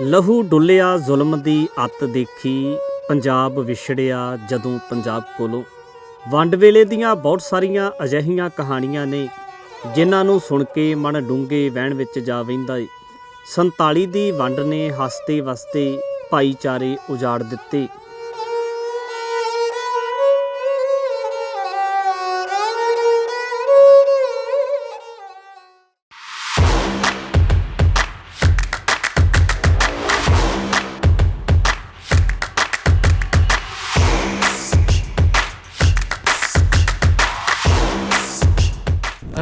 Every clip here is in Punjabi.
ਲਹੂ ਡੁੱਲਿਆ ਜ਼ੁਲਮ ਦੀ ਅੱਤ ਦੇਖੀ, ਪੰਜਾਬ ਵਿਛੜਿਆ ਜਦੋਂ ਪੰਜਾਬ ਕੋਲੋਂ। ਵੰਡ ਵੇਲੇ ਦੀਆਂ ਬਹੁਤ ਸਾਰੀਆਂ ਅਜਿਹੀਆਂ ਕਹਾਣੀਆਂ ਨੇ, ਜਿਨ੍ਹਾਂ ਨੂੰ ਸੁਣ ਕੇ ਮਨ ਡੂੰਘੇ ਵਹਿਣ ਵਿੱਚ ਜਾ ਵਹਿੰਦਾ ਏ। 47 ਦੀ ਵੰਡ ਨੇ ਹੱਸਦੇ ਵਸਦੇ ਭਾਈਚਾਰੇ ਉਜਾੜ ਦਿੱਤੇ।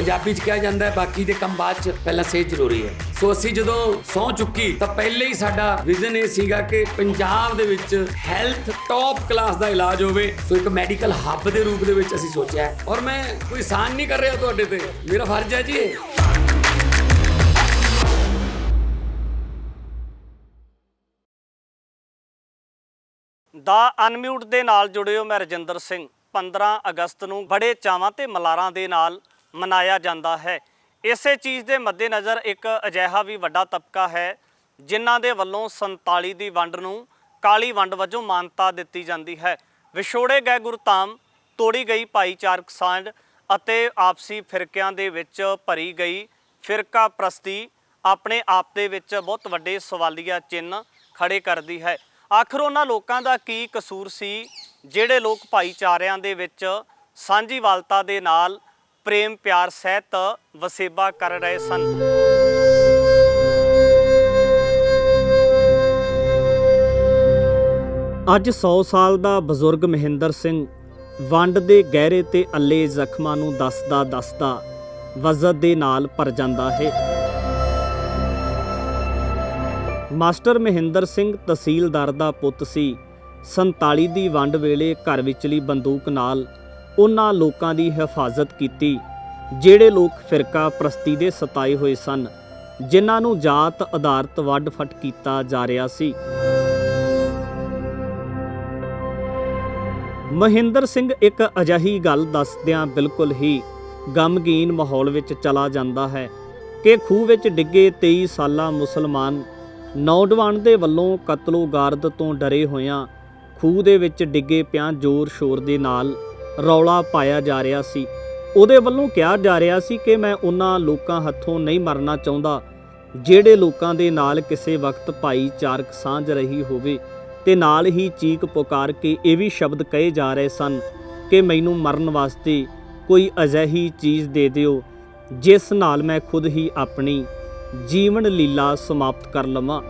ਪੰਜਾਬੀ ਚ ਕਿਹਾ ਜਾਂਦਾ ਹੈ, ਬਾਕੀ ਦੇ ਕੰਮ ਬਾਅਦ ਚ ਪਹਿਲਾਂ ਸਿਹਤ ਜ਼ਰੂਰੀ ਹੈ। ਸੋ ਅਸੀਂ ਜਦੋਂ ਸਹੁੰ ਚੁੱਕੀ, ਤਾਂ ਪਹਿਲੇ ਹੀ ਸਾਡਾ ਵਿਜ਼ਨ ਇਹ ਸੀਗਾ ਕਿ ਪੰਜਾਬ ਦੇ ਵਿੱਚ ਹੈਲਥ ਟੌਪ ਕਲਾਸ ਦਾ ਇਲਾਜ ਹੋਵੇ। ਸੋ ਇੱਕ ਮੈਡੀਕਲ ਹੱਬ ਦੇ ਰੂਪ ਦੇ ਵਿੱਚ ਅਸੀਂ ਸੋਚਿਆ ਔਰ ਮੈਂ ਕੋਈ ਸਾਨ ਨਹੀਂ ਕਰ ਰਿਹਾ ਤੁਹਾਡੇ ਤੇ। ਮੇਰਾ ਫਰਜ਼ ਹੈ ਜੀ ਦਾ ਅਨਮਿਊਟ ਦੇ ਨਾਲ ਜੁੜਿਓ ਮੈਂ ਰਜਿੰਦਰ ਸਿੰਘ। 15 ਅਗਸਤ ਨੂੰ ਬੜੇ ਚਾਵਾਂ ਤੇ ਮਲਾਰਾਂ ਦੇ ਨਾਲ ਮਨਾਇਆ ਜਾਂਦਾ ਹੈ। ਇਸੇ ਚੀਜ਼ ਦੇ ਮੱਦੇਨਜ਼ਰ ਇੱਕ ਅਜਿਹਾ ਵੀ ਵੱਡਾ ਤਬਕਾ ਹੈ, ਜਿਨ੍ਹਾਂ ਦੇ ਵੱਲੋਂ 47 ਦੀ ਵੰਡ ਨੂੰ ਕਾਲੀ ਵੰਡ ਵਜੋਂ ਮਾਨਤਾ ਦਿੱਤੀ ਜਾਂਦੀ ਹੈ। ਵਿਛੋੜੇ ਗਏ ਗੁਰਤਾਮ ਤੋੜੀ ਗਈ ਭਾਈਚਾਰਕ ਸਾਂਝ ਅਤੇ ਆਪਸੀ ਫਿਰਕਿਆਂ ਦੇ ਵਿੱਚ ਭਰੀ ਗਈ ਫਿਰਕਾ ਪ੍ਰਸਤੀ ਆਪਣੇ ਆਪ ਦੇ ਵਿੱਚ ਬਹੁਤ ਵੱਡੇ ਸਵਾਲੀਆ ਚਿੰਨ੍ਹ ਖੜੇ ਕਰਦੀ ਹੈ। ਆਖਰ ਉਹਨਾਂ ਲੋਕਾਂ ਦਾ ਕੀ ਕਸੂਰ ਸੀ, ਜਿਹੜੇ ਲੋਕ ਭਾਈਚਾਰਿਆਂ ਦੇ ਵਿੱਚ ਸਾਂਝੀਵਾਲਤਾ ਦੇ ਨਾਲ ਪ੍ਰੇਮ, ਪਿਆਰ, ਸਹਿਤ ਵਸੇਬਾ ਕਰ ਰਹੇ ਸਨ। ਅੱਜ 100 ਸਾਲ ਦਾ ਬਜ਼ੁਰਗ ਮਹਿੰਦਰ ਸਿੰਘ ਵੰਡ ਦੇ ਗਹਿਰੇ ਤੇ ਅੱਲੇ ਜ਼ਖਮਾਂ ਨੂੰ ਦੱਸਦਾ ਦੱਸਦਾ ਵਜ਼ਤ ਦੇ ਨਾਲ ਭਰ ਜਾਂਦਾ ਹੈ। ਮਾਸਟਰ ਮਹਿੰਦਰ ਸਿੰਘ ਤਹਿਸੀਲਦਾਰ ਦਾ ਪੁੱਤ ਸੀ। 47 ਦੀ ਵੰਡ ਵੇਲੇ ਘਰ ਵਿਚਲੀ ਬੰਦੂਕ ਨਾਲ ਉਹਨਾਂ ਲੋਕਾਂ ਦੀ ਹਿਫਾਜ਼ਤ ਕੀਤੀ, ਜਿਹੜੇ ਲੋਕ ਫਿਰਕਾ ਪ੍ਰਸਤੀ ਦੇ ਸਤਾਏ ਹੋਏ ਸਨ, ਜਿਨ੍ਹਾਂ ਨੂੰ ਜਾਤ ਆਧਾਰਿਤ ਵੱਡ ਫਟ ਕੀਤਾ ਜਾ ਰਿਹਾ ਸੀ। ਮਹਿੰਦਰ ਸਿੰਘ ਇੱਕ ਅਜਿਹੀ ਗੱਲ ਦੱਸਦਿਆਂ ਬਿਲਕੁਲ ਹੀ ਗਮਗੀਨ ਮਾਹੌਲ ਵਿੱਚ ਚਲਾ ਜਾਂਦਾ ਹੈ ਕਿ ਖੂਹ ਵਿੱਚ ਡਿੱਗੇ 23 ਸਾਲਾ ਮੁਸਲਮਾਨ ਨੌਜਵਾਨ ਦੇ ਵੱਲੋਂ ਕਤਲੋਗਾਰਦ ਤੋਂ ਡਰੇ ਹੋਇਆਂ ਖੂਹ ਦੇ ਵਿੱਚ ਡਿੱਗੇ ਪਿਆਂ ਜ਼ੋਰ ਸ਼ੋਰ ਦੇ ਨਾਲ ਰੌਲਾ ਪਾਇਆ ਜਾ ਰਿਹਾ ਸੀ। ਉਹਦੇ ਵੱਲੋਂ ਕਿਹਾ ਜਾ ਰਿਹਾ ਸੀ ਕਿ ਮੈਂ ਉਹਨਾਂ ਲੋਕਾਂ ਹੱਥੋਂ ਨਹੀਂ ਮਰਨਾ ਚਾਹੁੰਦਾ, ਜਿਹੜੇ ਲੋਕਾਂ ਦੇ ਨਾਲ ਕਿਸੇ ਵਕਤ ਭਾਈਚਾਰਕ ਸਾਂਝ ਰਹੀ ਹੋਵੇ ਤੇ ਨਾਲ ਹੀ ਚੀਕ ਪੁਕਾਰ ਕੇ ਇਹ ਵੀ ਸ਼ਬਦ ਕਹੇ ਜਾ ਰਹੇ ਸਨ ਕਿ ਮੈਨੂੰ ਮਰਨ ਵਾਸਤੇ ਕੋਈ ਅਜਿਹੀ ਚੀਜ਼ ਦੇ ਦਿਓ, ਜਿਸ ਨਾਲ ਮੈਂ ਖੁਦ ਹੀ ਆਪਣੀ ਜੀਵਨ ਲੀਲਾ ਸਮਾਪਤ ਕਰ ਲਵਾਂ।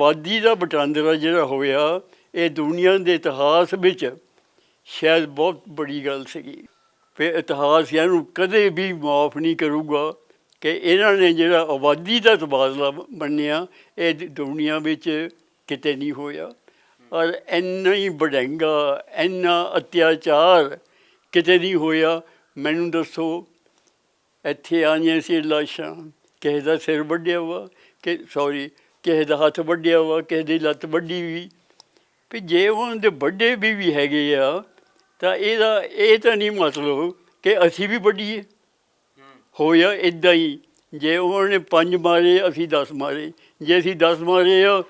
ਆਬਾਦੀ ਦਾ ਵਟਾਂਦਰਾ ਜਿਹੜਾ ਹੋਇਆ, ਇਹ ਦੁਨੀਆ ਦੇ ਇਤਿਹਾਸ ਵਿੱਚ ਸ਼ਾਇਦ ਬਹੁਤ ਬੜੀ ਗੱਲ ਸੀਗੀ। ਫਿਰ ਇਤਿਹਾਸ ਇਹਨੂੰ ਕਦੇ ਵੀ ਮਾਫ ਨਹੀਂ ਕਰੂਗਾ ਕਿ ਇਹਨਾਂ ਨੇ ਜਿਹੜਾ ਆਬਾਦੀ ਦਾ ਤਬਾਦਲਾ ਮੰਨਿਆ, ਇਹ ਦੁਨੀਆ ਵਿੱਚ ਕਿਤੇ ਨਹੀਂ ਹੋਇਆ। ਔਰ ਇੰਨਾ ਹੀ ਬੜੰਗਾ ਇੰਨਾ ਅਤਿਆਚਾਰ ਕਿਤੇ ਨਹੀਂ ਹੋਇਆ। ਮੈਨੂੰ ਦੱਸੋ, ਇੱਥੇ ਆਈਆਂ ਸੀ ਲਾਸ਼ਾਂ, ਕਿਸੇ ਦਾ ਸਿਰ ਵੱਢਿਆ ਵਾ ਕਿ ਸੌਰੀ ਕਿਸੇ ਦਾ ਹੱਥ ਵੱਢਿਆ ਵਾ, ਕਿਸੇ ਦੀ ਲੱਤ ਵੱਢੀ ਵੀ। ਵੀ ਜੇ ਉਹਨਾਂ ਦੇ ਵੱਡੇ ਵੀ ਵੀ ਹੈਗੇ ਆ, ਤਾਂ ਇਹਦਾ, ਇਹ ਤਾਂ ਨਹੀਂ ਮਤਲਬ ਕਿ ਅਸੀਂ ਵੀ ਵੱਢੀਏ ਹੋਇਆ ਇਦਾਂ ਹੀ। ਜੇ ਉਹਨਾਂ ਨੇ ਪੰਜ ਮਾਰੇ, ਅਸੀਂ 10 ਮਾਰੇ। ਜੇ ਅਸੀਂ 10 ਮਾਰੇ ਆ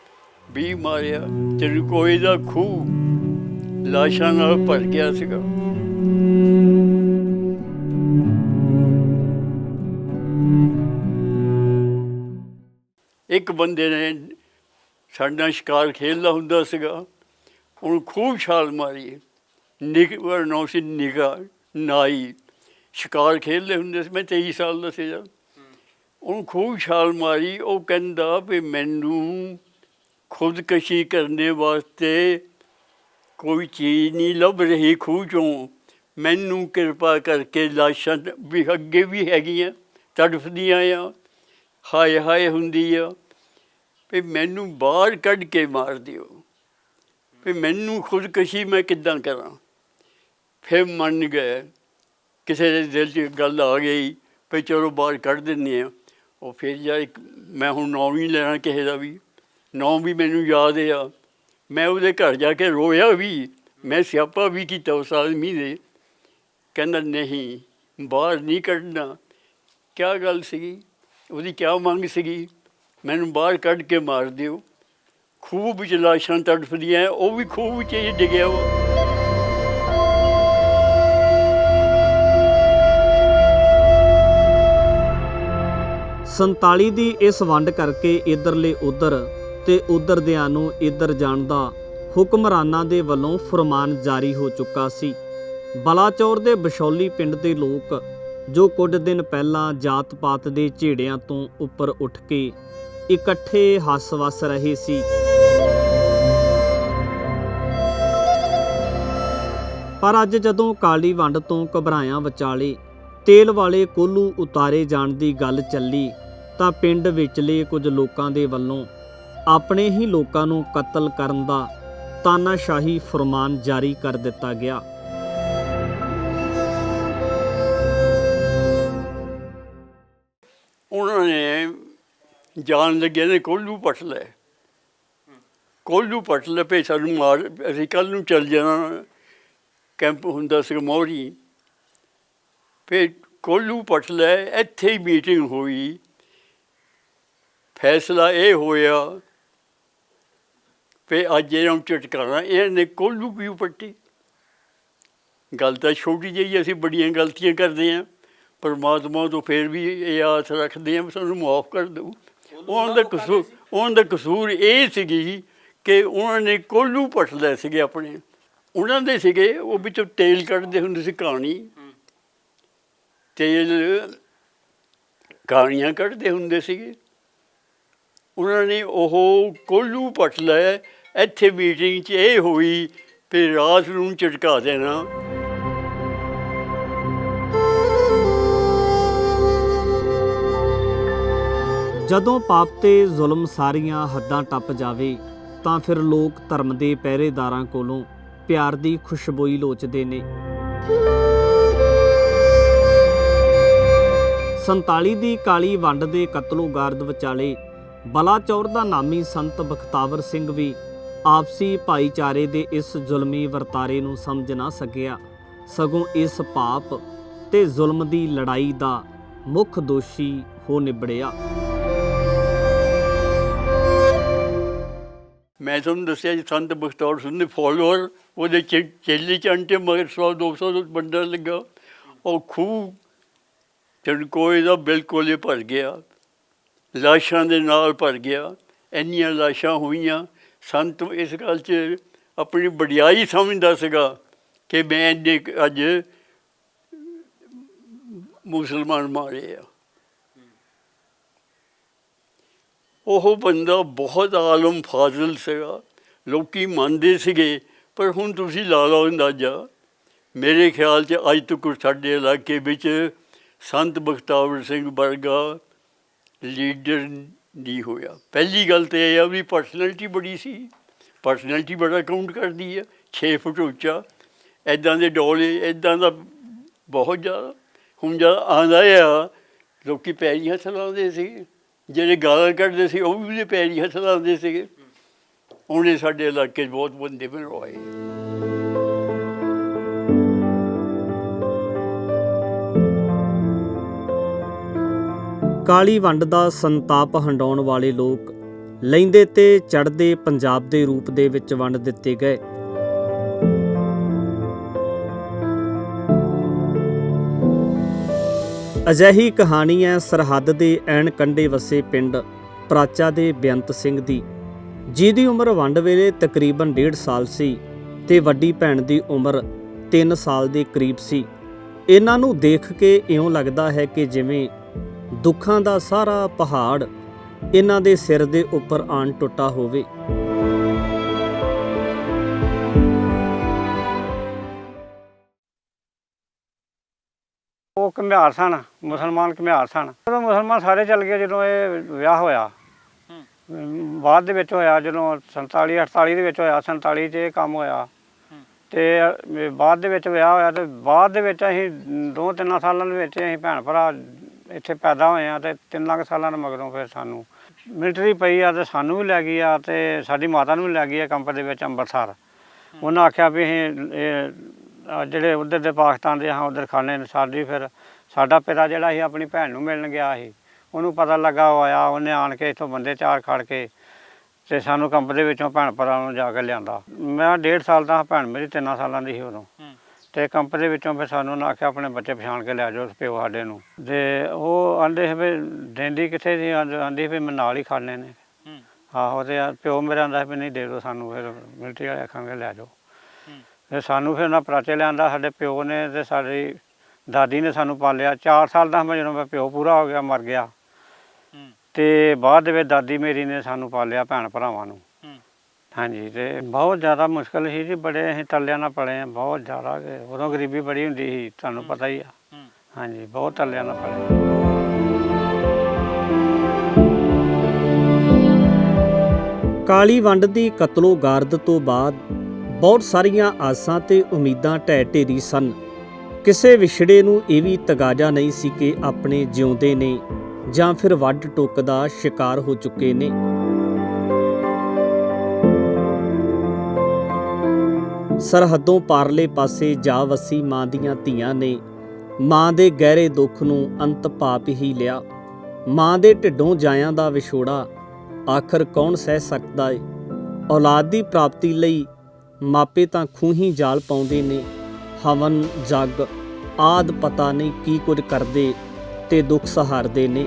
20 ਮਾਰਿਆ। ਤੇ ਕੋਈ ਦਾ ਖੂਹ ਲਾਸ਼ਾਂ ਨਾਲ ਭਰ ਗਿਆ ਸੀਗਾ। ਇੱਕ ਬੰਦੇ ਨੇ ਸਾਡਾ ਸ਼ਿਕਾਰ ਖੇਡਦਾ ਹੁੰਦਾ ਸੀਗਾ, ਉਹਨੂੰ ਖੂਬ ਛਾਲ ਮਾਰੀ। ਨਿਕ ਵਰਨੋ ਸੀ ਨਿਗਾ, ਨਾਈ। ਸ਼ਿਕਾਰ ਖੇਡਦੇ ਹੁੰਦੇ ਸੀ, ਮੈਂ 23 ਸਾਲ ਦਾ ਸੀ ਜਦ ਉਹਨੂੰ ਖੂਬ ਛਾਲ ਮਾਰੀ, ਉਹ ਕਹਿੰਦਾ ਵੀ ਮੈਨੂੰ ਖੁਦਕਸ਼ੀ ਕਰਨੇ ਵਾਸਤੇ ਕੋਈ ਚੀਜ਼ ਨਹੀਂ ਲੱਭ ਰਹੀ ਖੂਹ ਚੋਂ। ਮੈਨੂੰ ਕਿਰਪਾ ਕਰਕੇ ਲਾਸ਼ਾਂ ਵੀ ਅੱਗੇ ਵੀ ਹੈਗੀਆਂ, ਤੜਫਦੀਆਂ ਆ ਹਾਏ ਹਾਏ ਹੁੰਦੀ ਆ। ਵੀ ਮੈਨੂੰ ਬਾਹਰ ਕੱਢ ਕੇ ਮਾਰ ਦਿਓ। ਵੀ ਮੈਨੂੰ ਖੁਦਕਸ਼ੀ ਮੈਂ ਕਿੱਦਾਂ ਕਰਾਂ? ਫਿਰ ਮੰਨ ਗਏ। ਕਿਸੇ ਦੇ ਦਿਲ 'ਚ ਗੱਲ ਆ ਗਈ ਵੀ ਚਲੋ ਬਾਹਰ ਕੱਢ ਦਿੰਦੇ ਆ ਉਹ ਫਿਰ ਜਾ ਇੱਕ ਮੈਂ ਹੁਣ ਨਾਂ ਵੀ ਨਹੀਂ ਲੈਣਾ ਕਿਸੇ ਦਾ ਵੀ। ਨਾਂ ਵੀ ਮੈਨੂੰ ਯਾਦ ਆ। ਮੈਂ ਉਹਦੇ ਘਰ ਜਾ ਕੇ ਰੋਇਆ ਵੀ, ਮੈਂ ਸਿਆਪਾ ਵੀ ਕੀਤਾ ਉਸ ਆਦਮੀ ਦੇ। ਕਹਿੰਦਾ, ਨਹੀਂ, ਬਾਹਰ ਨਹੀਂ ਕੱਢਣਾ। ਕਿਆ ਗੱਲ ਸੀਗੀ? ਉਹਦੀ ਕਿਆ ਮੰਗ ਸੀਗੀ? ਮੈਨੂੰ ਬਾਹਰ ਕੱਢ ਕੇ ਮਾਰ ਦਿਓ। ਖੂਹ ਵਿੱਚ ਲਾਸ਼ਾਂ ਤੜਫਦੀਆਂ ਉਹ ਵੀ ਖੂਹ ਵਿੱਚ ਹੀ ਡਿੱਗਿਆ ਵਾ। 47 ਦੀ ਇਸ ਵੰਡ ਕਰਕੇ ਇਧਰਲੇ ਉਧਰ ਤੇ ਉਧਰ ਦਿਆਂ ਨੂੰ ਇਧਰ ਜਾਣ ਦਾ ਹੁਕਮਰਾਨਾਂ ਦੇ ਵੱਲੋਂ ਫਰਮਾਨ ਜਾਰੀ ਹੋ ਚੁੱਕਾ ਸੀ। ਬਲਾਚੌਰ ਦੇ ਬਸ਼ੌਲੀ ਪਿੰਡ ਦੇ ਲੋਕ ਜੋ ਕੁਝ ਦਿਨ ਪਹਿਲਾਂ ਜਾਤ-ਪਾਤ ਦੇ ਝੇੜਿਆਂ ਤੋਂ ਉੱਪਰ ਉੱਠ ਕੇ ਇਕੱਠੇ ਹੱਸ-ਵਸ ਰਹੇ ਸੀ। ਪਰ ਅੱਜ ਜਦੋਂ ਕਾਲੀ ਵੰਡ ਤੋਂ ਘਬਰਾਇਆਂ ਵਿਚਾਲੇ ਤੇਲ ਵਾਲੇ ਕੋਲੂ ਉਤਾਰੇ ਜਾਣ ਦੀ ਗੱਲ ਚੱਲੀ, ਤਾਂ ਪਿੰਡ ਵਿਚਲੇ ਕੁਝ ਲੋਕਾਂ ਦੇ ਵੱਲੋਂ ਆਪਣੇ ਹੀ ਲੋਕਾਂ ਨੂੰ ਕਤਲ ਕਰਨ ਦਾ ਤਾਨਾਸ਼ਾਹੀ ਫਰਮਾਨ ਜਾਰੀ ਕਰ ਦਿੱਤਾ ਗਿਆ। ਜਾਣ ਲੱਗੇ ਨੇ ਕੋਲੂ ਪਟ ਲੈ। ਕੋਲੂ ਪਟ ਲੈ ਪੇ ਸਾਨੂੰ ਮਾਰ, ਅਸੀਂ ਕੱਲ ਨੂੰ ਚੱਲ ਜਾਣਾ ਕੈਂਪ ਹੁੰਦਾ ਸੀ ਮੋਰੀ ਫੇ ਕੋਲੂ ਪਟ ਲੈ, ਇੱਥੇ ਹੀ ਮੀਟਿੰਗ ਹੋਈ। ਫੈਸਲਾ ਇਹ ਹੋਇਆ ਫੇ ਅੱਜ ਇਹਨਾਂ ਨੂੰ ਝਟਕਾਣਾ ਇਹਨੇ ਕੋਲੂ ਕਿਉਂ ਪੱਟੀ? ਗੱਲ ਤਾਂ ਛੋਟੀ ਜਿਹੀ ਅਸੀਂ ਬੜੀਆਂ ਗਲਤੀਆਂ ਕਰਦੇ ਹਾਂ ਪਰਮਾਤਮਾ ਤੋਂ ਫੇਰ ਵੀ ਇਹ ਆਸ ਰੱਖਦੇ ਹਾਂ ਵੀ ਸਾਨੂੰ ਮਾਫ ਕਰ ਦਿਓ ਉਹਨਾਂ ਦਾ ਕਸੂਰ ਉਹਨਾਂ ਦਾ ਕਸੂਰ ਇਹ ਸੀਗੀ ਕਿ ਉਹਨਾਂ ਨੇ ਕੋਲੂ ਪਟ ਲਏ ਸੀਗੇ ਆਪਣੇ। ਉਹਨਾਂ ਦੇ ਸੀਗੇ ਉਹ ਵਿੱਚੋਂ ਤੇਲ ਕੱਢਦੇ ਹੁੰਦੇ ਸੀ ਕਹਾਣੀ। ਤੇਲ ਕਹਾਣੀਆਂ ਕੱਢਦੇ ਹੁੰਦੇ ਸੀਗੇ। ਉਹਨਾਂ ਨੇ ਉਹ ਕੋਲੂ ਪਟ ਲਏ ਇੱਥੇ ਮੀਟਿੰਗ 'ਚ ਇਹ ਹੋਈ ਵੀ ਰਾਤ ਨੂੰ ਝਟਕਾ ਦੇਣਾ। ਜਦੋਂ ਪਾਪ ਤੇ ਜ਼ੁਲਮ ਸਾਰੀਆਂ ਹੱਦਾਂ ਟੱਪ ਜਾਵੇ, ਤਾਂ ਫਿਰ ਲੋਕ ਧਰਮ ਦੇ ਪਹਿਰੇਦਾਰਾਂ ਕੋਲੋਂ ਪਿਆਰ ਦੀ ਖੁਸ਼ਬੋਈ ਲੋਚਦੇ ਨੇ। 47 ਦੀ ਕਾਲੀ ਵੰਡ ਦੇ ਕਤਲੋਗਾਰਦ ਵਿਚਾਲੇ ਬਲਾਚੌਰ ਦਾ ਨਾਮੀ ਸੰਤ ਬਖਤਾਵਰ ਸਿੰਘ ਵੀ ਆਪਸੀ ਭਾਈਚਾਰੇ ਦੇ ਇਸ ਜ਼ੁਲਮੀ ਵਰਤਾਰੇ ਨੂੰ ਸਮਝ ਨਾ ਸਕਿਆ। ਸਗੋਂ ਇਸ ਪਾਪ ਤੇ ਜ਼ੁਲਮ ਦੀ ਲੜਾਈ ਦਾ ਮੁੱਖ ਦੋਸ਼ੀ ਹੋ ਨਿਬੜਿਆ। ਮੈਂ ਤੁਹਾਨੂੰ ਦੱਸਿਆ ਜੀ ਸੰਤ ਬਖਤੌਰ ਸਿੰਘ ਦੇ ਫਾਲੋਅਰ ਉਹਦੇ ਚੇ- ਚੇਲੇ ਚੰਟੇ ਮਗਰ 100 200 ਦਾ ਬੰਦਾ ਲੱਗਾ। ਉਹ ਖੂਹ ਚਣਕੋਏ ਦਾ ਬਿਲਕੁਲ ਹੀ ਭਰ ਗਿਆ। ਲਾਸ਼ਾਂ ਦੇ ਨਾਲ ਭਰ ਗਿਆ। ਇੰਨੀਆਂ ਲਾਸ਼ਾਂ ਹੋਈਆਂ। ਸੰਤ ਇਸ ਗੱਲ 'ਚ ਆਪਣੀ ਵਡਿਆਈ ਸਮਝਦਾ ਸੀਗਾ ਕਿ ਮੈਂ ਇੰਨੇ ਅੱਜ ਮੁਸਲਮਾਨ ਮਾਰੇ ਆ। ਉਹ ਬੰਦਾ ਬਹੁਤ ਆਲਮ ਫਾਜ਼ਲ ਸੀਗਾ। ਲੋਕੀ ਮੰਨਦੇ ਸੀਗੇ, ਪਰ ਹੁਣ ਤੁਸੀਂ ਲਾ ਲਓ ਅੰਦਾਜ਼ਾ। ਮੇਰੇ ਖਿਆਲ 'ਚ ਅੱਜ ਤੱਕ ਸਾਡੇ ਇਲਾਕੇ ਵਿੱਚ ਸੰਤ ਬਖਤਾਵਰ ਸਿੰਘ ਵਰਗਾ ਲੀਡਰ ਨਹੀਂ ਹੋਇਆ। ਪਹਿਲੀ ਗੱਲ ਤੇ ਇਹ ਆ ਵੀ ਪਰਸਨੈਲਿਟੀ ਬੜੀ ਸੀ। ਪਰਸਨੈਲਿਟੀ ਬੜਾ ਕਾਊਂਟ ਕਰਦੀ ਆ 6 ਫੁੱਟ ਉੱਚਾ। ਐਦਾਂ ਦੇ ਡੋਲੇ ਐਦਾਂ ਦਾ ਬਹੁਤ ਜ਼ਿਆਦਾ। ਹੁਣ ਜਦ ਆਉਂਦਾ ਆ, ਲੋਕੀ ਪੈਰੀਆਂ ਹੱਥ ਸੀ। ਜਿਹੜੇ ਗਾਲਾਂ ਕੱਢਦੇ ਸੀ, ਉਹ ਵੀ ਉਹਦੇ ਹੀ ਹੱਥ ਲਾਉਂਦੇ ਸੀਗੇ। ਉਹਨੇ ਸਾਡੇ ਇਲਾਕੇ 'ਚ ਬਹੁਤ ਬੰਦੇ ਬਣਵਾਏ। ਕਾਲੀ ਵੰਡ ਦਾ ਸੰਤਾਪ ਹੰਡਾਉਣ ਵਾਲੇ ਲੋਕ ਲੈਂਦੇ ਤੇ ਚੜ੍ਹਦੇ ਪੰਜਾਬ ਦੇ ਰੂਪ ਦੇ ਵਿੱਚ ਵੰਡ ਦਿੱਤੇ ਗਏ। ਅਜਿਹੀ ਕਹਾਣੀ ਹੈ ਸਰਹੱਦ ਦੇ ਐਨ ਕੰਢੇ ਵਸੇ ਪਿੰਡ ਪ੍ਰਾਚਾ ਦੇ ਬੇਅੰਤ ਸਿੰਘ ਦੀ, ਜਿਹਦੀ ਉਮਰ ਵੰਡ ਵੇਲੇ ਤਕਰੀਬਨ 1.5 ਸਾਲ ਸੀ ਤੇ ਵੱਡੀ ਭੈਣ ਦੀ ਉਮਰ 3 ਸਾਲ ਦੇ ਕਰੀਬ ਸੀ। ਇਹਨਾਂ ਨੂੰ ਦੇਖ ਕੇ ਇਉਂ ਲੱਗਦਾ ਹੈ ਕਿ ਜਿਵੇਂ ਦੁੱਖਾਂ ਦਾ ਸਾਰਾ ਪਹਾੜ ਇਹਨਾਂ ਦੇ ਸਿਰ ਦੇ ਉੱਪਰ ਆਣ ਟੁੱਟਾ ਹੋਵੇ। ਉਹ ਘੁਮਿਆਰ ਸਨ ਮੁਸਲਮਾਨ ਘੁਮਿਆਰ ਸਨ। ਜਦੋਂ ਮੁਸਲਮਾਨ ਸਾਰੇ ਚੱਲ ਗਏ ਜਦੋਂ ਇਹ ਵਿਆਹ ਹੋਇਆ ਬਾਅਦ ਦੇ ਵਿੱਚ ਹੋਇਆ ਜਦੋਂ 47 48 ਦੇ ਵਿੱਚ ਹੋਇਆ 47 'ਚ ਇਹ ਕੰਮ ਹੋਇਆ। ਤੇ ਬਾਅਦ ਦੇ ਵਿੱਚ ਵਿਆਹ ਹੋਇਆ ਤੇ ਬਾਅਦ ਦੇ ਵਿੱਚ ਅਸੀਂ ਦੋ ਤਿੰਨ ਸਾਲਾਂ ਦੇ ਵਿੱਚ ਅਸੀਂ ਭੈਣ ਭਰਾ ਇੱਥੇ ਪੈਦਾ ਹੋਏ ਆ ਤੇ ਤਿੰਨਾਂ ਕੁ ਸਾਲਾਂ ਦੇ ਮਗਰੋਂ ਫਿਰ ਸਾਨੂੰ ਮਿਲਟਰੀ ਪਈ ਆ ਤੇ ਸਾਨੂੰ ਵੀ ਲੈ ਗਈ ਆ ਤੇ ਸਾਡੀ ਮਾਤਾ ਨੂੰ ਵੀ ਲੈ ਗਈ ਆ ਕੰਪ ਦੇ ਵਿੱਚ ਅੰਮ੍ਰਿਤਸਰ ਉਹਨਾਂ ਆਖਿਆ ਵੀ ਅਸੀਂ ਇਹ ਅਹ ਜਿਹੜੇ ਉਧਰ ਦੇ ਪਾਕਿਸਤਾਨ ਦੇ ਹਾਂ ਉਧਰ ਖਾਣੇ ਨੇ ਸਾਡੀ ਫਿਰ ਸਾਡਾ ਪਿਤਾ ਜਿਹੜਾ ਸੀ ਆਪਣੀ ਭੈਣ ਨੂੰ ਮਿਲਣ ਗਿਆ ਸੀ। ਉਹਨੂੰ ਪਤਾ ਲੱਗਾ ਉਹ ਆਇਆ ਉਹਨੇ ਆਣ ਕੇ ਇੱਥੋਂ ਬੰਦੇ ਚਾਰ ਖੜ ਕੇ ਤੇ ਸਾਨੂੰ ਕੰਪ ਦੇ ਵਿੱਚੋਂ ਭੈਣ ਭਰਾ ਨੂੰ ਜਾ ਕੇ ਲਿਆਂਦਾ। ਮੈਂ ਡੇਢ ਸਾਲ ਦਾ ਹਾਂ, ਭੈਣ ਮੇਰੀ ਤਿੰਨਾਂ ਸਾਲਾਂ ਦੀ ਸੀ ਉਦੋਂ। ਤੇ ਕੰਪ ਦੇ ਵਿੱਚੋਂ ਫਿਰ ਸਾਨੂੰ ਉਹਨਾਂ ਆਖਿਆ ਆਪਣੇ ਬੱਚੇ ਪਛਾਣ ਕੇ ਲੈ ਜਾਓ ਪਿਓ ਸਾਡੇ ਨੂੰ। ਤੇ ਉਹ ਆਂਦੇ ਸੀ ਵੀ ਦੇਂਦੀ ਕਿੱਥੇ ਸੀ? ਆਂਦੀ ਵੀ ਮੈਂ ਨਾਲ ਹੀ ਖਾਣੇ ਨੇ। ਆਹੋ ਤੇ ਪਿਓ ਮੇਰਾ ਆਂਦਾ ਸੀ ਵੀ ਨਹੀਂ ਦੇ ਦਿਓ ਸਾਨੂੰ ਫਿਰ ਮਿਲਟਰੀ ਵਾਲੇ ਆਖਾਂਗੇ ਲੈ ਜਾਓ। ਤੇ ਸਾਨੂੰ ਫਿਰ ਉਹਨਾਂ ਪਰਾਚੇ ਲਿਆਂਦਾ ਸਾਡੇ ਪਿਓ ਨੇ ਤੇ ਸਾਡੀ ਦਾਦੀ ਨੇ ਸਾਨੂੰ ਪਾਲਿਆ। 4 ਸਾਲ ਦਾ ਮੈਂ ਜਦੋਂ ਮੈਂ ਪਿਓ ਪੂਰਾ ਹੋ ਗਿਆ ਮਰ ਗਿਆ। ਤੇ ਬਾਅਦ ਦੇ ਵਿੱਚ ਦਾਦੀ ਮੇਰੀ ਨੇ ਸਾਨੂੰ ਪਾਲਿਆ ਭੈਣ ਭਰਾਵਾਂ ਨੂੰ। ਹਾਂਜੀ ਤੇ ਬਹੁਤ ਜ਼ਿਆਦਾ ਮੁਸ਼ਕਲ ਸੀ ਜੀ ਬੜੇ ਅਸੀਂ ਟੱਲਿਆਂ ਨਾਲ ਪਲੇ ਆ ਬਹੁਤ ਜ਼ਿਆਦਾ ਉਦੋਂ ਗਰੀਬੀ ਬੜੀ ਹੁੰਦੀ ਸੀ ਤੁਹਾਨੂੰ ਪਤਾ ਹੀ ਆ। ਹਾਂਜੀ ਬਹੁਤ ਟੱਲਿਆਂ ਨਾਲ ਪਲੇ। ਕਾਲੀ ਵੰਡ ਦੀ ਕਤਲੋ ਗਾਰਦ ਤੋਂ ਬਾਅਦ ਬਹੁਤ ਸਾਰੀਆਂ ਆਸਾਂ ਤੇ ਉਮੀਦਾਂ ਢਹਿ ਢੇਰੀ ਸਨ। ਕਿਸੇ ਵਿਛੜੇ ਨੂੰ ਇਹ ਵੀ ਤਗਾਜਾ ਨਹੀਂ ਸੀ ਕਿ ਆਪਣੇ ਜਿਉਂਦੇ ਨੇ ਜਾਂ ਫਿਰ ਵੱਡ ਟੁੱਕ ਦਾ ਸ਼ਿਕਾਰ ਹੋ ਚੁੱਕੇ ਨੇ। ਸਰਹੱਦੋਂ ਪਾਰਲੇ ਪਾਸੇ ਜਾ ਵਸੀ ਮਾਂ ਦੀਆਂ ਧੀਆਂ ਨੇ ਮਾਂ ਦੇ ਗਹਿਰੇ ਦੁੱਖ ਨੂੰ ਅੰਤ ਪਾਪ ਹੀ ਲਿਆ। ਮਾਂ ਦੇ ਢਿੱਡੋਂ ਜਾਇਆਂ ਦਾ ਵਿਛੋੜਾ ਆਖਰ ਕੌਣ ਸਹਿ ਸਕਦਾ ਏ? ਔਲਾਦ ਦੀ ਪ੍ਰਾਪਤੀ ਲਈ ਮਾਪੇ ਤਾਂ ਖੂਹੀ ਜਾਲ ਪਾਉਂਦੇ ਨੇ। ਹਵਨ ਜਗ ਆਦ ਪਤਾ ਨਹੀਂ ਕੀ ਕੁਝ ਕਰਦੇ ਤੇ ਦੁੱਖ ਸਹਾਰਦੇ ਨੇ।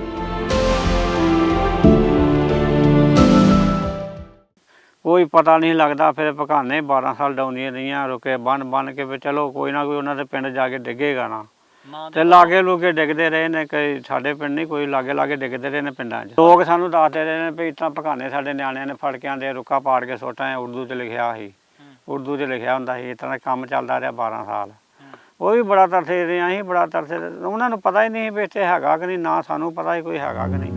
ਕੋਈ ਪਤਾ ਨਹੀਂ ਲੱਗਦਾ ਫਿਰ ਪਕਾਨੇ 12 ਸਾਲ ਡਾਉਂਦੀਆਂ ਰਹੀਆਂ ਰੁਕੇ ਬੰਨ ਬੰਨ ਕੇ ਵੀ ਚਲੋ ਕੋਈ ਨਾ ਕੋਈ ਉਹਨਾਂ ਦੇ ਪਿੰਡ ਜਾ ਕੇ ਡਿੱਗੇਗਾ ਨਾ। ਤੇ ਲਾਗੇ ਲੋਕੇ ਡਿੱਗਦੇ ਰਹੇ ਨੇ ਕਈ ਸਾਡੇ ਪਿੰਡ ਨਹੀਂ ਕੋਈ ਲਾਗੇ ਲਾਗੇ ਡਿੱਗਦੇ ਰਹੇ ਨੇ ਪਿੰਡਾਂ 'ਚ। ਲੋਕ ਸਾਨੂੰ ਦੱਸਦੇ ਰਹੇ ਨੇ ਵੀ ਇਤਾਂ ਪਕਾਨੇ ਸਾਡੇ ਨਿਆਣਿਆਂ ਨੇ ਫੜ ਕੇ ਆਂਦੇ ਰੁੱਕਾ ਪਾੜ ਕੇ ਸੁੱਟਾਂ ਉਰਦੂ 'ਚ ਲਿਖਿਆ ਸੀ। ਉਰਦੂ 'ਚ ਲਿਖਿਆ ਹੁੰਦਾ ਸੀ ਇਸ ਤਰ੍ਹਾਂ ਕੰਮ ਚੱਲਦਾ ਰਿਹਾ 12 ਸਾਲ। ਉਹ ਵੀ ਬੜਾ ਤਰਸੇ ਰਹੇ ਅਸੀਂ ਬੜਾ ਤਰਸੇ ਰਹੇ। ਉਹਨਾਂ ਨੂੰ ਪਤਾ ਹੀ ਨਹੀਂ ਸੀ ਵੀ ਇੱਥੇ ਹੈਗਾ ਕਿ ਨਹੀਂ ਨਾ ਸਾਨੂੰ ਪਤਾ ਹੀ ਕੋਈ ਹੈਗਾ ਕਿ ਨਹੀਂ।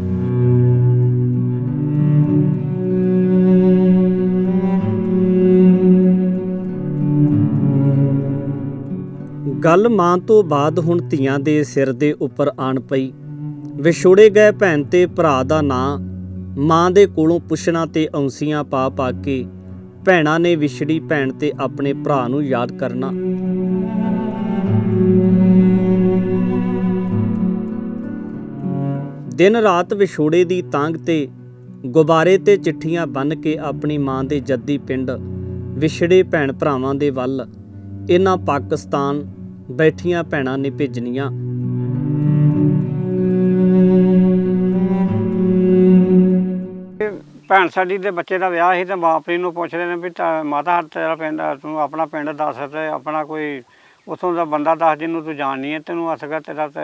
ਗੱਲ ਮਾਂ ਤੋਂ ਬਾਅਦ ਹੁਣ ਧੀਆਂ ਦੇ ਸਿਰ ਦੇ ਉੱਪਰ ਆਣ ਪਈ। ਵਿਛੋੜੇ ਗਏ ਭੈਣ ਤੇ ਭਰਾ ਦਾ ਨਾਂ ਮਾਂ ਦੇ ਕੋਲੋਂ ਪੁੱਛਣਾ ਤੇ ਔਂਸੀਆਂ ਪਾ ਪਾ ਕੇ ਭੈਣਾਂ ਨੇ ਵਿਛੜੀ ਭੈਣ ਤੇ ਆਪਣੇ ਭਰਾ ਨੂੰ ਯਾਦ ਕਰਨਾ। ਦਿਨ ਰਾਤ ਵਿਛੋੜੇ ਦੀ ਤਾਂਗ ਤੇ ਗੁਬਾਰੇ ਤੇ ਚਿੱਠੀਆਂ ਬੰਨ ਕੇ ਆਪਣੀ ਮਾਂ ਦੇ ਜੱਦੀ ਪਿੰਡ ਵਿਛੜੇ ਭੈਣ ਭਰਾਵਾਂ ਦੇ ਵੱਲ ਇਹਨਾਂ ਪਾਕਿਸਤਾਨ ਬੈਠੀਆਂ ਭੈਣਾਂ ਨੇ ਭੇਜਣੀਆਂ ਭੈਣ ਸਾਡੀ ਦੇ ਬੱਚੇ ਦਾ ਵਿਆਹ ਸੀ ਤੇ ਮਾਪਰੀ ਨੂੰ ਪੁੱਛਦੇ ਨੇ ਵੀ ਤਾਂ ਮਾਤਾ ਤੇਰਾ ਪਿੰਡ ਤੂੰ ਆਪਣਾ ਪਿੰਡ ਦੱਸ ਤੇ ਆਪਣਾ ਕੋਈ ਉਥੋਂ ਦਾ ਬੰਦਾ ਦੱਸ ਜਿਹਨੂੰ ਤੂੰ ਜਾਣਨੀ ਹੈ ਤੈਨੂੰ ਅਸਗਾ ਤੇਰਾ ਤੇ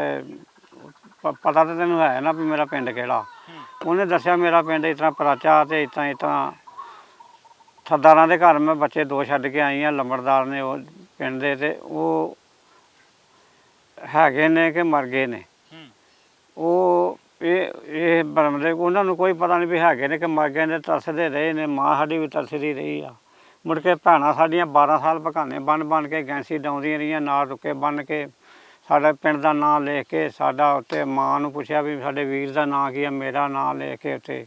ਪ- ਪਤਾ ਤਾਂ ਤੈਨੂੰ ਹੈ ਨਾ ਵੀ ਮੇਰਾ ਪਿੰਡ ਕਿਹੜਾ। ਉਹਨੇ ਦੱਸਿਆ ਮੇਰਾ ਪਿੰਡ ਇਸ ਤਰ੍ਹਾਂ ਪਰਾਚਾ ਤੇ ਇਸ ਤਰ੍ਹਾਂ ਇਸ ਤਰ੍ਹਾਂ ਸਰਦਾਰਾਂ ਦੇ ਘਰ ਮੈਂ ਬੱਚੇ ਦੋ ਛੱਡ ਕੇ ਆਈ ਆ ਲੰਬੜਦਾਰ ਨੇ ਉਹ ਪਿੰਡ ਦੇ ਤੇ ਉਹ ਹੈਗੇ ਨੇ ਕਿ ਮਰ ਗਏ ਨੇ। ਉਹ ਇਹ ਇਹ ਬਰਮਦੇ ਉਹਨਾਂ ਨੂੰ ਕੋਈ ਪਤਾ ਨਹੀਂ ਵੀ ਹੈਗੇ ਨੇ ਕਿ ਮਰ ਗਏ ਨੇ ਤਰਸਦੇ ਰਹੇ ਨੇ ਮਾਂ ਸਾਡੀ ਵੀ ਤਰਸਦੀ ਰਹੀ ਆ। ਮੁੜ ਕੇ ਭੈਣਾਂ ਸਾਡੀਆਂ 12 ਸਾਲ ਪਕਾਨੇ ਬਣ ਬਣ ਕੇ ਗੈਂਸੀ ਡਾਉਂਦੀਆਂ ਰਹੀਆਂ ਨਾਲ ਰੁਕੇ ਬਣ ਕੇ। ਸਾਡਾ ਪਿੰਡ ਦਾ ਨਾਂ ਲਿਖ ਕੇ ਸਾਡਾ ਉੱਤੇ ਮਾਂ ਨੂੰ ਪੁੱਛਿਆ ਵੀ ਸਾਡੇ ਵੀਰ ਦਾ ਨਾਂ ਕੀ ਆ ਮੇਰਾ ਨਾਂ ਲਿਖ ਕੇ ਉੱਤੇ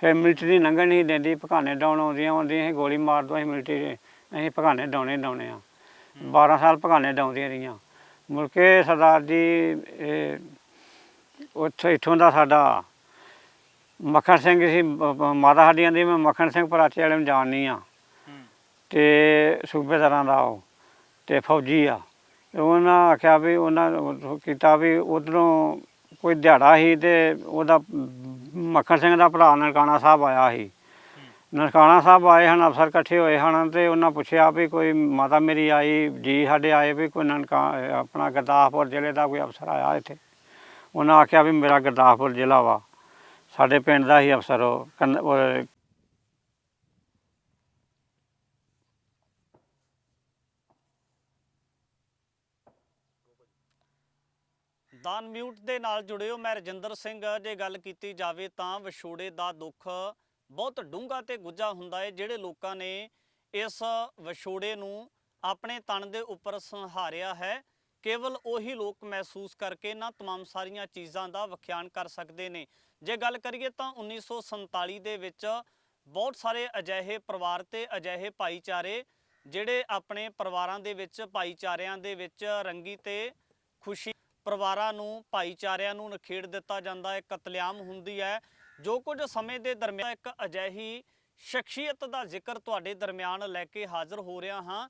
ਫਿਰ ਮਿਲਟਰੀ ਲੰਘਣ ਨਹੀਂ ਦਿੰਦੀ ਪਕਾਨੇ ਡਾਉਣ ਆਉਂਦੀਆਂ ਹੁੰਦੀਆਂ ਸੀ ਗੋਲੀ ਮਾਰ ਦੋ ਅਸੀਂ ਮਿਲਟਰੀ ਅਸੀਂ ਪਕਾਨੇ ਡਾਉਣੇ ਡਾਉਣੇ ਆ। 12 ਸਾਲ ਪਕਾਨੇ ਡਾਉਂਦੀਆਂ ਰਹੀਆਂ। ਮੁੜ ਕੇ ਸਰਦਾਰ ਜੀ ਇਹ ਉੱਥੇ ਇੱਥੋਂ ਦਾ ਸਾਡਾ ਮੱਖਣ ਸਿੰਘ ਸੀ ਬ- ਮਾਤਾ ਸਾਡੀਆਂ ਦੀ ਮੈਂ ਮੱਖਣ ਸਿੰਘ ਪਰਾਚੇ ਵਾਲੇ ਨੂੰ ਜਾਣਨੀ ਆ ਤੇ ਸੂਬੇਦਾਰਾਂ ਦਾ ਉਹ ਤੇ ਫੌਜੀ ਆ। ਤੇ ਉਹਨਾਂ ਆਖਿਆ ਵੀ ਉਹਨਾਂ ਉਹ ਕੀਤਾ ਵੀ ਉਧਰੋਂ ਕੋਈ ਦਿਹਾੜਾ ਸੀ ਤੇ ਉਹਦਾ ਮ- ਮੱਖਣ ਸਿੰਘ ਦਾ ਭਰਾ ਨਨਕਾਣਾ ਸਾਹਿਬ ਆਇਆ ਸੀ। ਨਨਕਾਣਾ ਸਾਹਿਬ ਆਏ ਹਨ ਅਫਸਰ ਇਕੱਠੇ ਹੋਏ ਹਨ ਤੇ ਉਹਨਾਂ ਪੁੱਛਿਆ ਵੀ ਕੋਈ ਮਾਤਾ ਮੇਰੀ ਆਈ ਜੀ ਸਾਡੇ ਆਏ ਵੀ ਕੋਈ ਨਨਕਾ ਆਪਣਾ ਗੁਰਦਾਸਪੁਰ ਜ਼ਿਲ੍ਹੇ ਦਾ ਕੋਈ ਅਫਸਰ ਆਇਆ ਇੱਥੇ। ਉਹਨਾਂ ਆਖਿਆ ਵੀ ਮੇਰਾ ਗੁਰਦਾਸਪੁਰ ਜ਼ਿਲ੍ਹਾ ਵਾ। ਸਾਡੇ ਪਿੰਡ ਦਾ ਹੀ ਅਫਸਰ ਉਹ, ਕੰਨ- ਉਹ ਦਾਨ ਮਿਊਟ ਦੇ ਨਾਲ ਜੁੜਿਓ, ਮੈਂ ਰਜਿੰਦਰ ਸਿੰਘ, ਜੇ ਗੱਲ ਕੀਤੀ ਜਾਵੇ ਤਾਂ ਵਿਛੋੜੇ ਦਾ ਦੁੱਖ ਬਹੁਤ ਡੂੰਘਾ ਤੇ ਗੁੱਝਾ ਹੁੰਦਾ ਹੈ ਜਿਹੜੇ ਲੋਕਾਂ ਨੇ ਇਸ ਵਿਛੋੜੇ ਨੂੰ ਆਪਣੇ ਤਨ ਦੇ ਉੱਪਰ ਸੰਹਾਰਿਆ ਹੈ। ਕੇਵਲ ਉਹੀ ਲੋਕ ਮਹਿਸੂਸ ਕਰਕੇ ਇਹਨਾਂ तमाम ਸਾਰੀਆਂ ਚੀਜ਼ਾਂ ਦਾ ਵਿਖਿਆਨ ਕਰ ਸਕਦੇ ਨੇ ਜੇ ਗੱਲ ਕਰੀਏ ਤਾਂ 1947 ਦੇ ਵਿੱਚ ਬਹੁਤ ਸਾਰੇ ਅਜਿਹੇ ਪਰਿਵਾਰ ਤੇ ਅਜਿਹੇ ਭਾਈਚਾਰੇ ਜਿਹੜੇ ਆਪਣੇ ਪਰਿਵਾਰਾਂ ਦੇ ਵਿੱਚ ਭਾਈਚਾਰਿਆਂ ਦੇ ਵਿੱਚ ਰੰਗੀ ਤੇ ਖੁਸ਼ੀ ਪਰਿਵਾਰਾਂ ਨੂੰ ਭਾਈਚਾਰਿਆਂ ਨੂੰ ਨਖੇੜ ਦਿੱਤਾ ਜਾਂਦਾ ਹੈ ਕਤਲੇਆਮ ਹੁੰਦੀ ਹੈ ਜੋ ਕੁਝ ਸਮੇਂ ਦੇ ਦਰਮਿਆਨ ਇੱਕ ਅਜਿਹੀ ਸ਼ਖਸੀਅਤ ਦਾ ਜ਼ਿਕਰ ਤੁਹਾਡੇ ਦਰਮਿਆਨ ਲੈ ਕੇ ਹਾਜ਼ਰ ਹੋ ਰਿਹਾ ਹਾਂ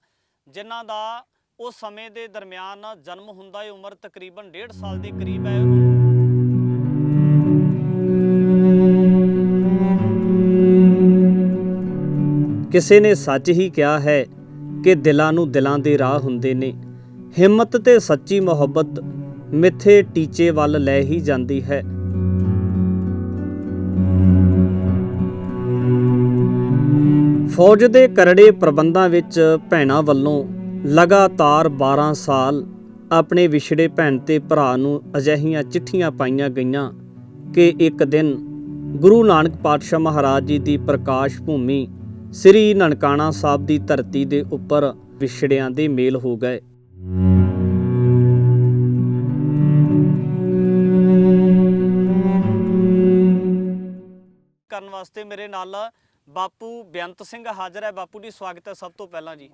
ਜਿਨ੍ਹਾਂ ਦਾ ਉਸ ਸਮੇਂ ਦੇ ਦਰਮਿਆਨ ਜਨਮ ਹੁੰਦਾ ਹੈ। ਉਮਰ ਤਕਰੀਬਨ 1.5 ਸਾਲ ਦੇ ਕਰੀਬ ਹੈ। ਕਿਸੇ ਨੇ ਸੱਚ ਹੀ ਕਿਹਾ ਹੈ ਕਿ ਦਿਲਾਂ ਨੂੰ ਦਿਲਾਂ ਦੇ ਰਾਹ ਹੁੰਦੇ ਨੇ। ਹਿੰਮਤ ਤੇ ਸੱਚੀ ਮੁਹੱਬਤ ਮਿੱਥੇ ਟੀਚੇ ਵੱਲ ਲੈ ਹੀ ਜਾਂਦੀ ਹੈ। ਫੌਜ ਦੇ ਕਰੜੇ ਪ੍ਰਬੰਧਾਂ ਵਿੱਚ ਭੈਣਾਂ ਵੱਲੋਂ ਲਗਾਤਾਰ 12 ਸਾਲ ਆਪਣੇ ਵਿਛੜੇ ਭੈਣ ਤੇ ਭਰਾ ਨੂੰ ਅਜਿਹੀਆਂ ਚਿੱਠੀਆਂ ਪਾਈਆਂ ਗਈਆਂ ਕਿ ਇੱਕ ਦਿਨ ਗੁਰੂ ਨਾਨਕ ਪਾਤਸ਼ਾਹ ਮਹਾਰਾਜ ਜੀ ਦੀ ਪ੍ਰਕਾਸ਼ ਭੂਮੀ ਸ੍ਰੀ ਨਨਕਾਣਾ ਸਾਹਿਬ ਦੀ ਧਰਤੀ ਦੇ ਉੱਪਰ ਵਿਛੜਿਆਂ ਦੇ ਮੇਲ ਹੋ ਗਏ। ਕਰਨ ਵਾਸਤੇ ਮੇਰੇ ਨਾਲ ਬਾਪੂ ਬੇਅੰਤ ਸਿੰਘ ਹਾਜ਼ਰ ਹੈ। ਬਾਪੂ ਜੀ, ਸਵਾਗਤ ਹੈ ਸਭ ਤੋਂ ਪਹਿਲਾਂ ਜੀ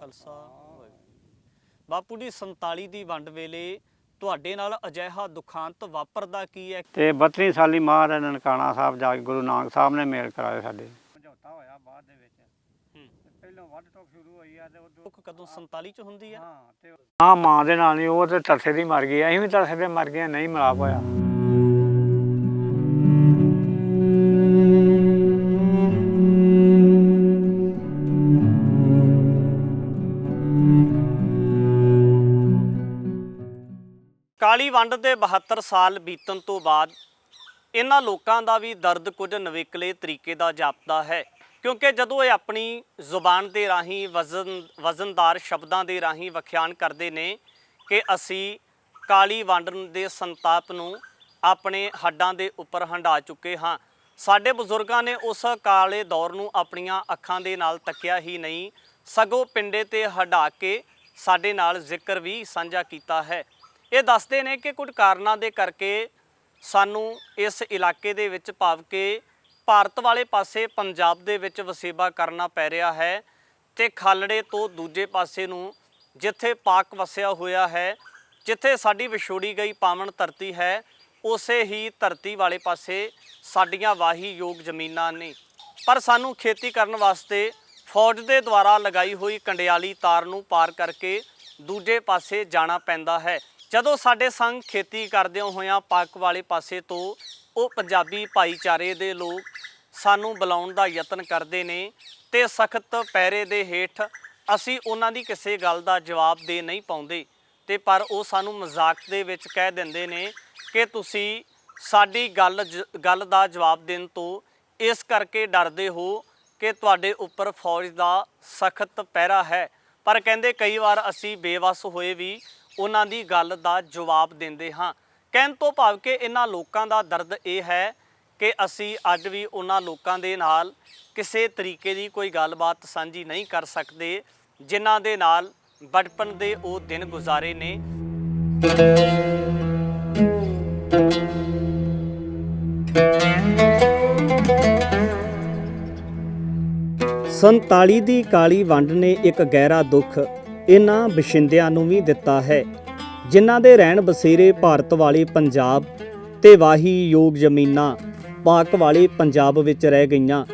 ਖਾਲਸਾ। ਬਾਪੂ ਜੀ 47 ਦੀ ਵੰਡ ਵੇਲੇ ਤੁਹਾਡੇ ਨਾਲ ਅਜਿਹਾ ਦੁਖਾਂਤ ਵਾਪਰਦਾ ਕੀ ਹੈ? ਤੇ 32 ਸਾਲੀ ਮਹਾਰਾਜ ਨਨਕਾਣਾ ਸਾਹਿਬ ਜਾ ਕੇ ਗੁਰੂ ਨਾਨਕ ਸਾਹਿਬ ਨੇ ਮੇਲ ਕਰਾਏ ਸਾਡੇ। ਸਮਝੌਤਾ ਹੋਇਆ ਬਾਅਦ ਦੇ ਵਿੱਚ। ਪਹਿਲਾਂ ਵੱਧ ਟੋਕ ਸ਼ੁਰੂ ਹੋਈ ਆ ਤੇ ਉਦੋਂ ਦੁੱਖ ਕਦੋਂ 47 ਚ ਹੁੰਦੀ ਹੈ ਹਾਂ ਤੇ ਹਾਂ ਮਾਂ ਦੇ ਨਾਲ ਨਹੀਂ ਉਹ ਤੇ ਤਰਸੇ ਦੀ ਮਰ ਗਈ ਅਸੀਂ ਵੀ ਤਰਸੇ ਦੇ ਮਰ ਗਏ ਨਹੀਂ ਮਿਲਾਪ ਹੋਇਆ। ਕਾਲੀ ਵੰਡ ਦੇ 72 ਸਾਲ ਬੀਤਣ ਤੋਂ ਬਾਅਦ ਇਹਨਾਂ ਲੋਕਾਂ ਦਾ ਵੀ ਦਰਦ ਕੁਝ ਨਵੇਕਲੇ ਤਰੀਕੇ ਦਾ ਜਾਪਦਾ ਹੈ। ਕਿਉਂਕਿ ਜਦੋਂ ਇਹ ਆਪਣੀ ਜ਼ੁਬਾਨ ਦੇ ਰਾਹੀਂ ਵਜ਼ਨ, ਵਜ਼ਨਦਾਰ ਸ਼ਬਦਾਂ ਦੇ ਰਾਹੀਂ ਵਿਖਿਆਨ ਕਰਦੇ ਨੇ ਕਿ ਅਸੀਂ ਕਾਲੀ ਵੰਡ ਦੇ ਸੰਤਾਪ ਨੂੰ ਆਪਣੇ ਹੱਡਾਂ ਦੇ ਉੱਪਰ ਹੰਢਾ ਚੁੱਕੇ ਹਾਂ। ਸਾਡੇ ਬਜ਼ੁਰਗਾਂ ਨੇ ਉਸ ਕਾਲੇ ਦੌਰ ਨੂੰ ਆਪਣੀਆਂ ਅੱਖਾਂ ਦੇ ਨਾਲ ਤੱਕਿਆ ਹੀ ਨਹੀਂ, ਸਗੋਂ ਪਿੰਡੇ ਤੇ ਹਟਾ ਕੇ ਸਾਡੇ ਨਾਲ ਜ਼ਿਕਰ ਵੀ ਸਾਂਝਾ ਕੀਤਾ ਹੈ। ਇਹ ਦੱਸਦੇ ਨੇ ਕਿ ਕੁਝ ਕਾਰਨਾਂ ਦੇ ਕਰਕੇ ਸਾਨੂੰ ਇਸ ਇਲਾਕੇ ਦੇ ਵਿੱਚ ਭਾਵ ਕਿ ਭਾਰਤ ਵਾਲੇ ਪਾਸੇ ਪੰਜਾਬ ਦੇ ਵਿੱਚ ਵਸੇਬਾ ਕਰਨਾ ਪੈ ਰਿਹਾ ਹੈ ਤੇ ਖਾਲੜੇ ਤੋਂ ਦੂਜੇ ਪਾਸੇ ਨੂੰ ਜਿੱਥੇ ਪਾਕ ਵਸਿਆ ਹੋਇਆ ਹੈ, ਜਿੱਥੇ ਸਾਡੀ ਵਿਛੋੜੀ ਗਈ ਪਾਵਨ ਧਰਤੀ ਹੈ, ਉਸੇ ਹੀ ਧਰਤੀ ਵਾਲੇ ਪਾਸੇ ਸਾਡੀਆਂ ਵਾਹੀ ਯੋਗ ਜ਼ਮੀਨਾਂ ਨੇ। ਪਰ ਸਾਨੂੰ ਖੇਤੀ ਕਰਨ ਵਾਸਤੇ ਫੌਜ ਦੇ ਦੁਆਰਾ ਲਗਾਈ ਹੋਈ ਕੰਡਿਆਲੀ ਤਾਰ ਨੂੰ ਪਾਰ ਕਰਕੇ ਦੂਜੇ ਪਾਸੇ ਜਾਣਾ ਪੈਂਦਾ ਹੈ। ਜਦੋਂ ਸਾਡੇ ਸੰਗ ਖੇਤੀ ਕਰਦਿਆਂ ਹੋਇਆਂ ਪਾਕ ਵਾਲੇ ਪਾਸੇ ਤੋਂ ਉਹ ਪੰਜਾਬੀ ਭਾਈਚਾਰੇ ਦੇ ਲੋਕ ਸਾਨੂੰ ਬੁਲਾਉਣ ਦਾ ਯਤਨ ਕਰਦੇ ਨੇ ਤੇ ਸਖਤ ਪੈਰੇ ਦੇ ਹੇਠ ਅਸੀਂ ਉਹਨਾਂ ਦੀ ਕਿਸੇ ਗੱਲ ਦਾ ਜਵਾਬ ਦੇ ਨਹੀਂ ਪਾਉਂਦੇ। ਤੇ ਪਰ ਉਹ ਸਾਨੂੰ ਮਜ਼ਾਕ ਦੇ ਵਿੱਚ ਕਹਿ ਦਿੰਦੇ ਨੇ ਕਿ ਤੁਸੀਂ ਸਾਡੀ ਗੱਲ ਜ- ਗੱਲ ਦਾ ਜਵਾਬ ਦੇਣ ਤੋਂ ਇਸ ਕਰਕੇ ਡਰਦੇ ਹੋ ਕਿ ਤੁਹਾਡੇ ਉੱਪਰ ਫੌਜ ਦਾ ਸਖਤ ਪਹਿਰਾ ਹੈ। ਪਰ ਕਹਿੰਦੇ ਕਈ ਵਾਰ ਅਸੀਂ ਬੇਵਸ ਹੋਏ ਵੀ ਉਹਨਾਂ ਦੀ ਗੱਲ ਦਾ ਜਵਾਬ ਦਿੰਦੇ ਹਾਂ। ਕਹਿਣ ਤੋਂ ਭਾਵ ਕਿ ਇਹਨਾਂ ਲੋਕਾਂ ਦਾ ਦਰਦ ਇਹ ਹੈ ਕਿ ਅਸੀਂ ਅੱਜ ਵੀ ਉਹਨਾਂ ਲੋਕਾਂ ਦੇ ਨਾਲ ਕਿਸੇ ਤਰੀਕੇ ਦੀ ਕੋਈ ਗੱਲਬਾਤ ਸਾਂਝੀ ਨਹੀਂ ਕਰ ਸਕਦੇ, ਜਿਨ੍ਹਾਂ ਦੇ ਨਾਲ ਬਚਪਨ ਦੇ ਉਹ ਦਿਨ ਗੁਜ਼ਾਰੇ ਨੇ। ਸੰਤਾਲੀ ਦੀ ਕਾਲੀ ਵੰਡ ਨੇ ਇੱਕ ਗਹਿਰਾ ਦੁੱਖ ਇਹਨਾਂ ਬਸ਼ਿੰਦਿਆਂ ਨੂੰ ਵੀ ਦਿੱਤਾ ਹੈ, ਜਿਨ੍ਹਾਂ ਦੇ ਰਹਿਣ ਬਸੇਰੇ ਭਾਰਤ ਵਾਲੇ ਪੰਜਾਬ ਤੇ ਵਾਹੀ ਯੋਗ ਜ਼ਮੀਨਾਂ ਪਾਕ ਵਾਲੇ ਪੰਜਾਬ ਵਿੱਚ ਰਹਿ ਗਈਆਂ।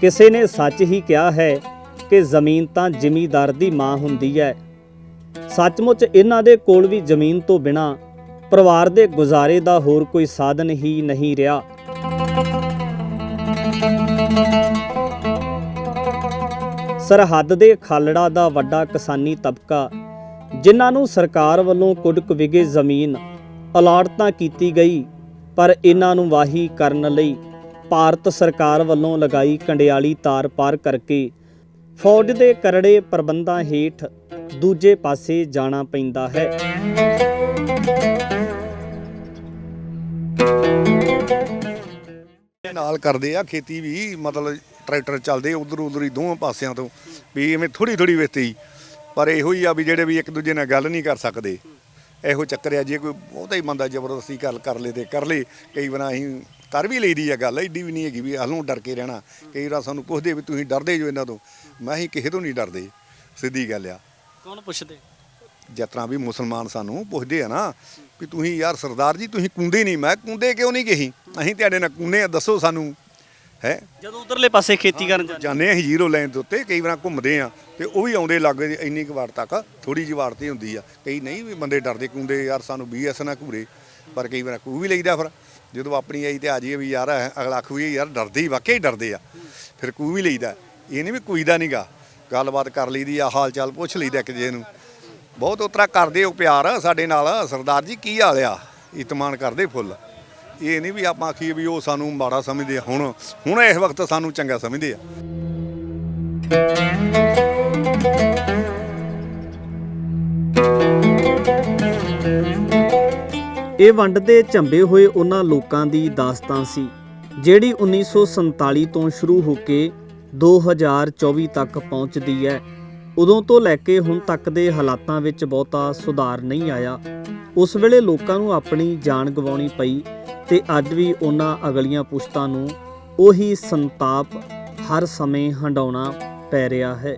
ਕਿਸੇ ਨੇ ਸੱਚ ਹੀ ਕਿਹਾ ਹੈ ਕਿ ਜ਼ਮੀਨ ਤਾਂ ਜ਼ਿਮੀਦਾਰ ਦੀ ਮਾਂ ਹੁੰਦੀ ਹੈ। ਸੱਚਮੁੱਚ ਇਹਨਾਂ ਦੇ ਕੋਲ ਵੀ ਜ਼ਮੀਨ ਤੋਂ ਬਿਨਾ ਪਰਿਵਾਰ ਦੇ ਗੁਜ਼ਾਰੇ ਦਾ ਹੋਰ ਕੋਈ ਸਾਧਨ ਹੀ ਨਹੀਂ ਰਿਹਾ। ਸਰਹੱਦ ਦੇ ਖਾਲੜਾ ਦਾ ਵੱਡਾ ਕਿਸਾਨੀ ਤਬਕਾ, ਜਿਨ੍ਹਾਂ ਨੂੰ ਸਰਕਾਰ ਵੱਲੋਂ ਕੁਡਕ ਵਿਗੇ ਜ਼ਮੀਨ ਅਲਾਟ ਤਾਂ ਕੀਤੀ ਗਈ, ਪਰ ਇਹਨਾਂ ਨੂੰ ਵਾਹੀ ਕਰਨ ਲਈ ਭਾਰਤ ਸਰਕਾਰ ਵੱਲੋਂ ਲਗਾਈ ਕੰਡਿਆਲੀ ਤਾਰ ਪਾਰ ਕਰਕੇ ਫੌਜ ਦੇ ਕਰੜੇ ਪ੍ਰਬੰਧਾਂ ਹੇਠ ਦੂਜੇ ਪਾਸੇ ਜਾਣਾ ਪੈਂਦਾ ਹੈ। ਨਾਲ ਕਰਦੇ ਆ ਖੇਤੀ ਵੀ, ਮਤਲਬ ਟਰੈਕਟਰ ਚੱਲਦੇ ਉਧਰ ਉਧਰ ਹੀ ਦੋਵਾਂ ਪਾਸਿਆਂ ਤੋਂ ਵੀ ਐਵੇਂ ਥੋੜੀ ਥੋੜੀ ਵੇਤੀ। ਪਰ ਇਹੋ ਹੀ ਆ ਵੀ ਜਿਹੜੇ ਵੀ ਇੱਕ ਦੂਜੇ ਨਾਲ ਗੱਲ ਨਹੀਂ ਕਰ ਸਕਦੇ। ਇਹੋ ਚੱਕਰ ਆ ਜੇ ਕੋਈ ਬਹੁਤਾ ਹੀ ਬੰਦਾ ਜ਼ਬਰਦਸਤੀ ਗੱਲ ਕਰ ਲੇ ਤੇ ਕਰ ਲੇ ਕਈ ਵਾਰ ਅਸੀਂ ਕਰ ਵੀ ਲਈਦੀ ਆ ਗੱਲ ਐਡੀ ਵੀ ਨਹੀਂ ਹੈਗੀ ਵੀ ਹਲੋਂ ਡਰ ਕੇ ਰਹਿਣਾ। ਕਈ ਵਾਰ ਸਾਨੂੰ ਪੁੱਛਦੇ ਵੀ ਤੁਸੀਂ ਡਰਦੇ ਜੋ ਇਹਨਾਂ ਤੋਂ। ਮੈਂ ਹੀ ਕਿਸੇ ਤੋਂ ਨਹੀਂ ਡਰਦੇ ਸਿੱਧੀ ਗੱਲ ਆ। ਕੌਣ ਪੁੱਛਦੇ? ਜਿਸ ਤਰ੍ਹਾਂ ਵੀ ਮੁਸਲਮਾਨ ਸਾਨੂੰ ਪੁੱਛਦੇ ਆ ਨਾ ਵੀ ਤੁਸੀਂ ਯਾਰ ਸਰਦਾਰ ਜੀ ਤੁਸੀਂ ਕੁੰਦੇ ਨਹੀਂ। ਮੈਂ ਕੁੰਦੇ ਕਿਉਂ ਨਹੀਂ ਕਹੀ? ਅਸੀਂ ਤੁਹਾਡੇ ਨਾਲ ਕੁੰਨੇ ਆ ਦੱਸੋ ਸਾਨੂੰ। ਹੈ। ਜਦੋਂ ਉਧਰਲੇ ਪਾਸੇ ਖੇਤੀ ਕਰਨ ਜਾਂਦੇ ਜਾਂਦੇ ਆ ਜ਼ੀਰੋ ਲਾਈਨ ਦੇ ਉੱਤੇ ਕਈ ਵਾਰ ਘੁੰਮਦੇ ਆ ਤੇ ਉਹ ਵੀ ਆਉਂਦੇ ਲੱਗ ਇੰਨੀ ਕੁ ਵਾਰ ਤੱਕ ਥੋੜੀ ਜਿਹੀ ਵਾਰ ਤੇ ਹੁੰਦੀ ਆ। ਕਈ ਨਹੀਂ ਵੀ ਬੰਦੇ ਡਰਦੇ ਕੁੰਦੇ ਯਾਰ ਸਾਨੂੰ ਬੀਐਸ ਨਾ ਘੂਰੇ ਪਰ ਕਈ ਵਾਰ ਕੂ ਵੀ ਲਈਦਾ ਫਿਰ। ਜਦੋਂ ਆਪਣੀ ਆਈ ਤੇ ਆ ਜਾਈਏ ਵੀ ਯਾਰ ਅਗਲਾ ਆਖੂ ਵੀ ਯਾਰ ਡਰਦੇ ਹੀ ਵਾਕਈ ਡਰਦੇ ਆ। ਫਿਰ ਕੂ ਵੀ ਲਈਦਾ। ਇਹ ਨਹੀਂ ਵੀ ਕੋਈ ਦਾ ਨਹੀਂਗਾ ਗੱਲਬਾਤ ਕਰ ਲਈਦੀ ਆ ਹਾਲ ਚਾਲ ਪੁੱਛ ਲਈਦਾ ਇੱਕ ਜੇ ਨੂੰ। ਬਹੁਤ ਉਤਰਾ ਕਰਦੇ ਹੋ ਪਿਆਰ ਸਾਡੇ ਨਾਲ। ਸਰਦਾਰ ਜੀ ਕੀ ਹਾਲ ਆ? ਇਤਮਾਨ ਕਰਦੇ ਫੁੱਲ। ਇਹ ਨਹੀਂ ਵੀ ਆਪਾਂ ਆਖੀਏ ਵੀ ਉਹ ਸਾਨੂੰ ਮਾੜਾ ਸਮਝਦੇ ਆ। ਹੁਣ ਹੁਣ ਇਸ ਵਕਤ ਸਾਨੂੰ ਚੰਗਾ ਸਮਝਦੇ ਆ। ਇਹ ਵੰਡ ਦੇ ਝੰਬੇ ਹੋਏ ਉਹਨਾਂ ਲੋਕਾਂ ਦੀ ਦਾਸਤਾਨ ਸੀ, ਜਿਹੜੀ 1947 ਤੋਂ ਸ਼ੁਰੂ ਹੋ ਕੇ 2024 ਤੱਕ ਪਹੁੰਚਦੀ ਹੈ। ਉਦੋਂ ਤੋਂ ਲੈ ਕੇ ਹੁਣ ਤੱਕ ਦੇ ਹਾਲਾਤਾਂ ਵਿੱਚ ਬਹੁਤਾ ਸੁਧਾਰ ਨਹੀਂ ਆਇਆ। ਉਸ ਵੇਲੇ ਲੋਕਾਂ ਨੂੰ ਆਪਣੀ ਜਾਨ ਗਵਾਉਣੀ ਪਈ ਤੇ ਅੱਜ ਵੀ ਉਹਨਾਂ ਅਗਲੀਆਂ ਪੁਸ਼ਤਾਂ ਨੂੰ ਉਹੀ ਸੰਤਾਪ ਹਰ ਸਮੇਂ ਹੰਡਾਉਣਾ ਪੈ ਰਿਹਾ ਹੈ।